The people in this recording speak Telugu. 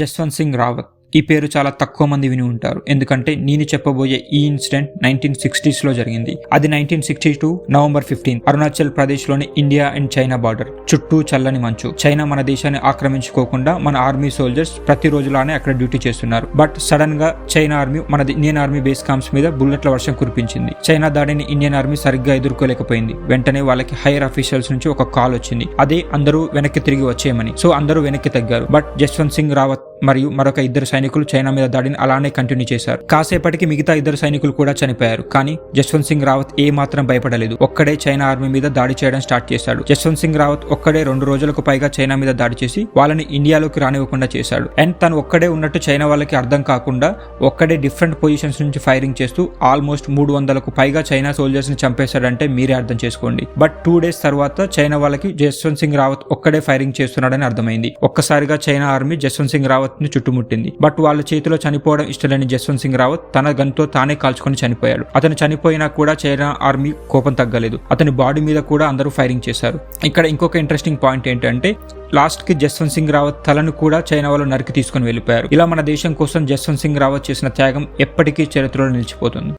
జస్వంత్ సింగ్ రావత్. ఈ పేరు చాలా తక్కువ మంది విని ఉంటారు. ఎందుకంటే నేను చెప్పబోయే ఈ ఇన్సిడెంట్ నైన్టీన్ సిక్స్టీస్లో జరిగింది. అది nineteen sixty two November fifteen Arunachal ప్రదేశ్లోని ఇండియా అండ్ చైనా బార్డర్. చుట్టూ చల్లని మంచు. చైనా మన దేశాన్ని ఆక్రమించుకోకుండా మన ఆర్మీ సోల్జర్స్ ప్రతి రోజులానే అక్కడ డ్యూటీ చేస్తున్నారు. బట్ సడన్గా చైనా ఆర్మీ మన ఇండియన్ ఆర్మీ బేస్ క్యాంప్స్ మీద బుల్లెట్ల వర్షం కురిపించింది. చైనా దాడిని ఇండియన్ ఆర్మీ సరిగ్గా ఎదుర్కోలేకపోయింది. వెంటనే వాళ్ళకి హైయర్ అఫీషియల్స్ నుంచి ఒక కాల్ వచ్చింది. అదే అందరూ వెనక్కి తిరిగి వచ్చేయమని. సో అందరూ వెనక్కి తగ్గారు. బట్ జస్వంత్ సింగ్ రావత్ మరియు మరొక ఇద్దరు సైనికులు చైనా మీద దాడిని అలానే కంటిన్యూ చేశారు. కాసేపటికి మిగతా ఇద్దరు సైనికులు కూడా చనిపోయారు. కానీ జస్వంత్ సింగ్ రావత్ ఏ మాత్రం భయపడలేదు. ఒక్కడే చైనా ఆర్మీ మీద దాడి చేయడం స్టార్ట్ చేశాడు. జస్వంత్ సింగ్ రావత్ ఒక్కడే రెండు రోజులకు పైగా చైనా మీద దాడి చేసి వాళ్ళని ఇండియాలోకి రానివ్వకుండా చేశాడు. అండ్ తను ఒక్కడే ఉన్నట్టు చైనా వాళ్ళకి అర్థం కాకుండా ఒక్కడే డిఫరెంట్ పొజిషన్స్ నుంచి ఫైరింగ్ చేస్తూ ఆల్మోస్ట్ మూడు వందలకు పైగా చైనా సోల్జర్స్ని చంపేశాడంటే మీరే అర్థం చేసుకోండి. బట్ టూ డేస్ తర్వాత చైనా వాళ్ళకి జస్వంత్ సింగ్ రావత్ ఒక్కడే ఫైరింగ్ చేస్తున్నాడని అర్థమైంది. ఒక్కసారిగా చైనా ఆర్మీ జస్వంత్ సింగ్ రావత్ ని చుట్టుముట్టింది. బట్ వాళ్ళ చేతిలో చనిపోవడం ఇష్టలేని జస్వంత్ సింగ్ రావత్ తన గన్తో తానే కాల్చుకొని చనిపోయాడు. అతను చనిపోయినా కూడా చైనా ఆర్మీ కోపం తగ్గలేదు. అతని బాడీ మీద కూడా అందరూ ఫైరింగ్ చేశారు. ఇక్కడ ఇంకొక ఇంట్రెస్టింగ్ పాయింట్ ఏంటంటే లాస్ట్కి జస్వంత్ సింగ్ రావత్ తలను కూడా చైనా వాళ్ళు నరికి తీసుకుని వెళ్ళిపోయారు. ఇలా మన దేశం కోసం జస్వంత్ సింగ్ రావత్ చేసిన త్యాగం ఎప్పటికీ చరిత్రలో నిలిచిపోతుంది.